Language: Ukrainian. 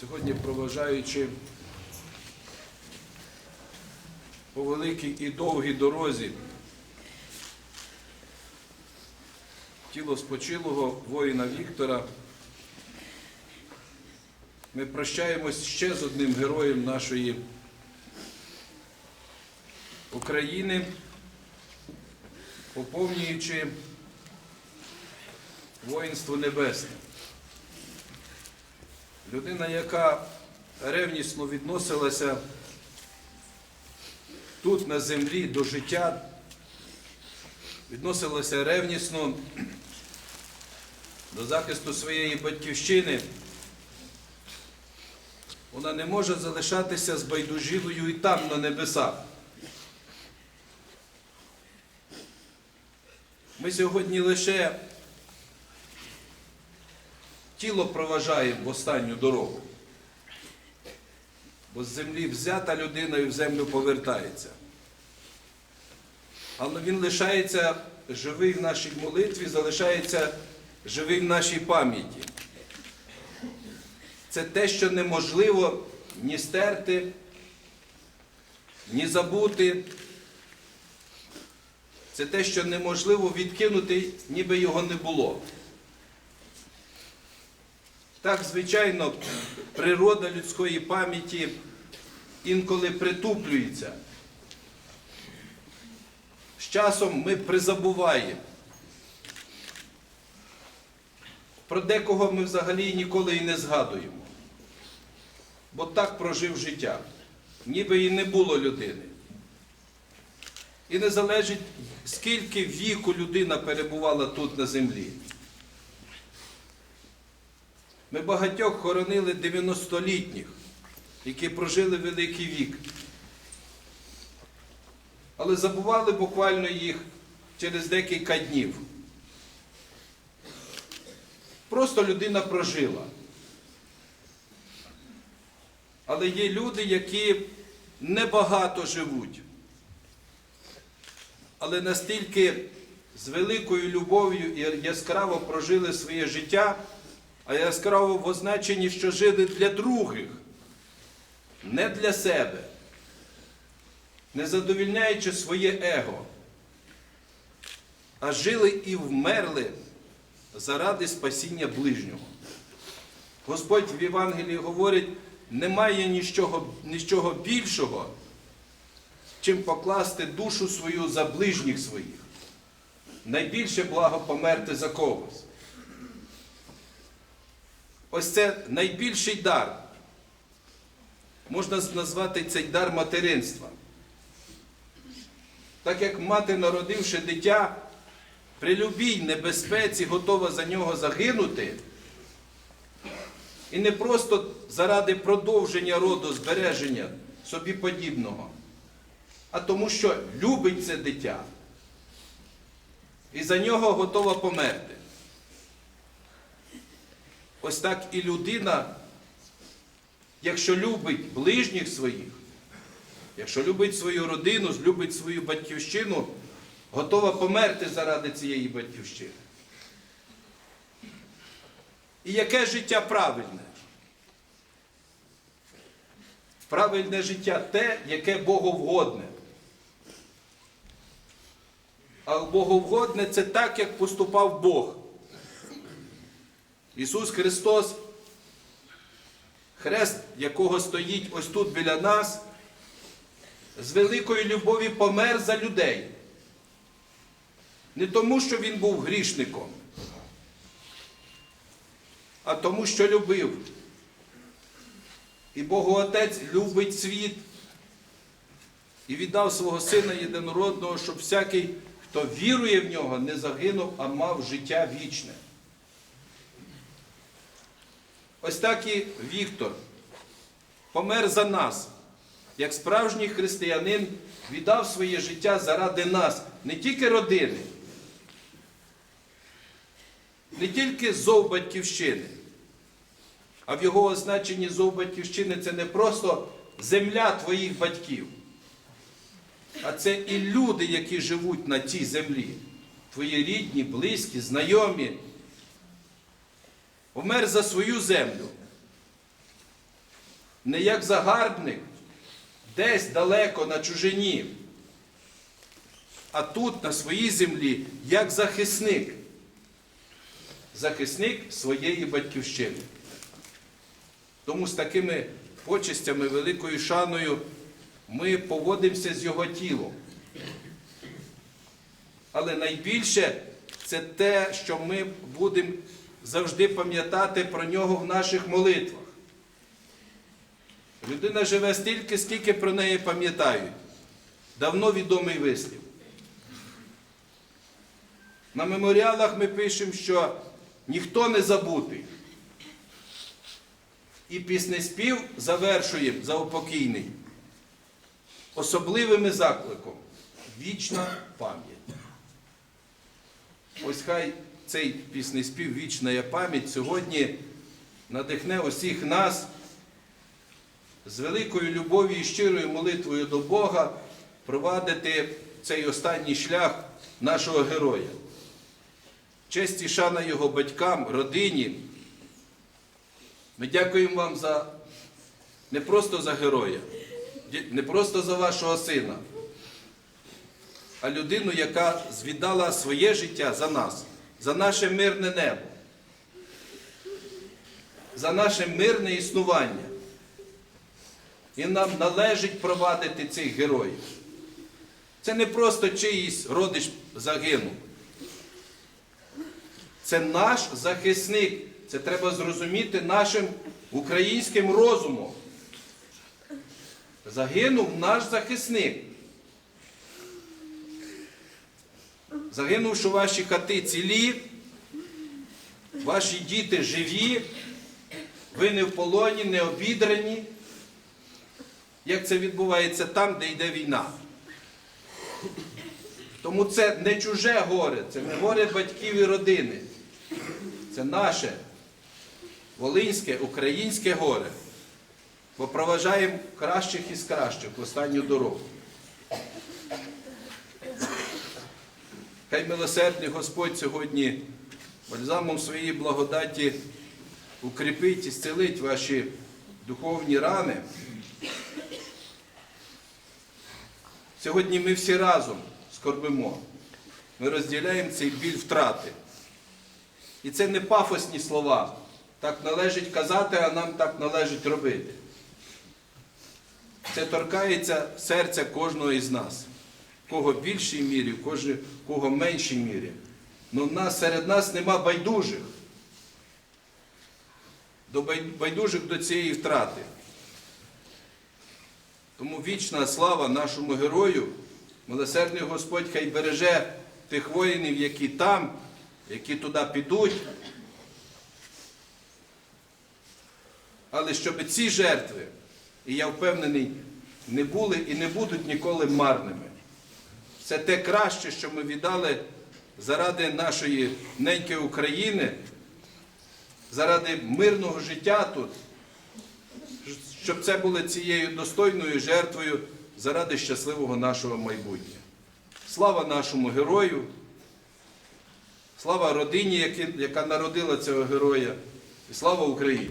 Сьогодні проважаючи по великій і довгій дорозі тіло спочилого воїна Віктора, ми прощаємось ще з одним героєм нашої України, поповнюючи воїнство небесне. Людина, яка ревнісно відносилася тут на землі до життя, відносилася ревнісно до захисту своєї батьківщини, вона не може залишатися збайдужілою і там, на небесах. Ми сьогодні лише тіло проважаємо в останню дорогу. Бо з землі взята людина і в землю повертається. Але він лишається живий в нашій молитві, залишається живий в нашій пам'яті. Це те, що неможливо ні стерти, ні забути. Це те, що неможливо відкинути, ніби його не було. Так, звичайно, природа людської пам'яті інколи притуплюється. З часом ми призабуваємо. Про декого ми взагалі ніколи і не згадуємо. Бо так прожив життя, ніби і не було людини. І не залежить, скільки віку людина перебувала тут на землі. Ми багатьох хоронили 90-літніх, які прожили великий вік. Але забували буквально їх через декілька днів. Просто людина прожила. Але є люди, які небагато живуть, але настільки з великою любов'ю і яскраво прожили своє життя а яскраво в означенні, що жили для других, не для себе, не задовільняючи своє его, а жили і вмерли заради спасіння ближнього. Господь в Євангелії говорить, немає нічого, нічого більшого, чим покласти душу свою за ближніх своїх. Найбільше благо померти за когось. Ось це найбільший дар. Можна назвати цей дар материнства. Так як мати, народивши дитя, при любій небезпеці готова за нього загинути. І не просто заради продовження роду, збереження собі подібного, а тому, що любить це дитя. І за нього готова померти. Ось так і людина, якщо любить ближніх своїх, якщо любить свою родину, любить свою батьківщину, готова померти заради цієї батьківщини. І яке життя правильне? Правильне життя те, яке боговгодне. А боговгодне це так, як поступав Бог. Ісус Христос, хрест, якого стоїть ось тут біля нас, з великої любові помер за людей. Не тому, що Він був грішником, а тому, що любив. І Богу Отець любить світ і віддав свого Сина єдинородного, щоб всякий, хто вірує в нього, не загинув, а мав життя вічне. Ось так і Віктор помер за нас, як справжній християнин віддав своє життя заради нас, не тільки родини, не тільки зов батьківщини, а в його означенні зов батьківщини це не просто земля твоїх батьків, а це і люди, які живуть на цій землі, твої рідні, близькі, знайомі. Вмер за свою землю. Не як загарбник, десь далеко на чужині, а тут, на своїй землі, як захисник. Захисник своєї батьківщини. Тому з такими почестями, великою шаною ми поводимося з його тілом. Але найбільше це те, що ми будемо завжди пам'ятати про нього в наших молитвах. Людина живе стільки, скільки про неї пам'ятають. Давно відомий вислів. На меморіалах ми пишемо, що ніхто не забутий. І піснеспів завершуємо заупокійний особливим закликом вічна пам'ять. Ось хай цей піснеспів Вічна пам'ять сьогодні надихне усіх нас з великою любов'ю і щирою молитвою до Бога провадити цей останній шлях нашого героя. Честь і шана його батькам, родині. Ми дякуємо вам за не просто за героя, не просто за вашого сина, а людину, яка звіддала своє життя за нас, за наше мирне небо, за наше мирне існування. І нам належить провадити цих героїв. Це не просто чиїсь родич загинув. Це наш захисник. Це треба зрозуміти нашим українським розумом. Загинув наш захисник. Загинувши ваші хати цілі, ваші діти живі, ви не в полоні, не обідрані. Як це відбувається там, де йде війна. Тому це не чуже горе, це не горе батьків і родини. Це наше волинське, українське горе. Бо проважаємо кращих із кращих в останню дорогу. Хай милосердний Господь сьогодні бальзамом своєї благодаті укріпить і зцілить ваші духовні рани. Сьогодні ми всі разом скорбимо. Ми розділяємо цей біль втрати. І це не пафосні слова. Так належить казати, а нам так належить робити. Це торкається серця кожного із нас. Кого в більшій мірі, кого- в меншій мірі. Але нас, серед нас нема байдужих. До байдужих до цієї втрати. Тому вічна слава нашому герою, милосердний Господь хай береже тих воїнів, які там, які туди підуть. Але щоб ці жертви, і я впевнений, не були і не будуть ніколи марними. Це те краще, що ми віддали заради нашої неньки України, заради мирного життя тут, щоб це було цією достойною жертвою заради щасливого нашого майбутнього. Слава нашому герою, слава родині, яка народила цього героя, і слава Україні!